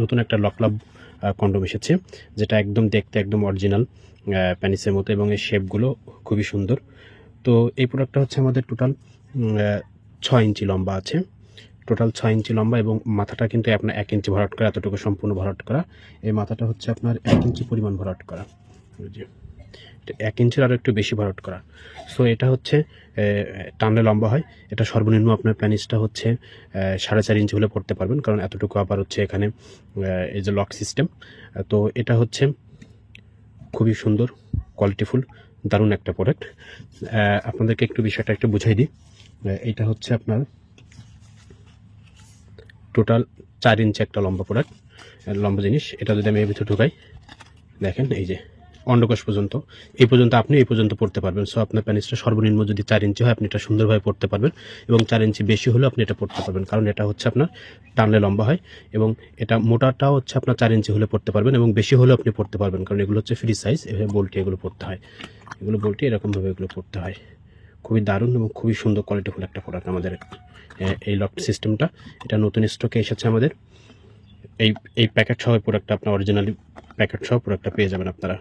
নতুন একটা লকলাভ কন্ডম এসেছে, যেটা একদম দেখতে একদম অরিজিনাল প্যানিসের মতো এবং এর শেপগুলো খুবই সুন্দর। তো এই প্রোডাক্টটা হচ্ছে আমাদের টোটাল ছয় ইঞ্চি লম্বা আছে। টোটাল ছয় ইঞ্চি লম্বা এবং মাথাটা কিন্তু আপনার এক ইঞ্চি ভরাট করা, এতটুকু সম্পূর্ণ ভরাট করা। এই মাথাটা হচ্ছে আপনার এক ইঞ্চি পরিমাণ ভরাট করা। এই এক ইঞ্চের আরও একটু বেশি ভরাট করা। সো এটা হচ্ছে টানলে লম্বা হয়। এটা সর্বনিম্ন আপনার প্যানিসটা হচ্ছে সাড়ে চার ইঞ্চি হলে পড়তে পারবেন। কারণ এতটুকু আবার হচ্ছে এখানে এই যে লক সিস্টেম তো এটা হচ্ছে খুবই সুন্দর কোয়ালিটিফুল দারুণ একটা প্রোডাক্ট আপনাদেরকে একটু বিষয়টা একটু বুঝাই দিই। এইটা হচ্ছে আপনার টোটাল চার ইঞ্চি একটা লম্বা প্রোডাক্ট লম্বা জিনিস। এটা যদি আমি এর ভিতরে ঢুকাই, দেখেন এই যে অন্ডকোষ পর্যন্ত, এই পর্যন্ত আপনি এই পর্যন্ত পড়তে পারবেন। সো আপনার প্যানিসটা সর্বনিম্ন যদি চার ইঞ্চি হয়, আপনি এটা সুন্দরভাবে পড়তে পারবেন এবং চার ইঞ্চি বেশি হলেও আপনি এটা পড়তে পারবেন, কারণ এটা হচ্ছে আপনার টানলে লম্বা হয় এবং এটা মোটাটাও হচ্ছে আপনার চার ইঞ্চি হলে পড়তে পারবেন এবং বেশি হলেও আপনি পড়তে পারবেন, কারণ এগুলো হচ্ছে ফ্রি সাইজ এভাবে বোল্টি এগুলো পড়তে হয়। এগুলো বোল্টি এরকমভাবে এগুলো পড়তে হয়। খুবই দারুণ এবং খুবই সুন্দর কোয়ালিটি কোয়ালিটিফুল একটা প্রোডাক্ট আমাদের এই লক সিস্টেমটা এটা নতুন স্টকে এসেছে আমাদের। এই এই প্যাকেট সহ প্রোডাক্টটা আপনার অরিজিনালি প্যাকেট সহ প্রোডাক্টটা পেয়ে যাবেন আপনারা।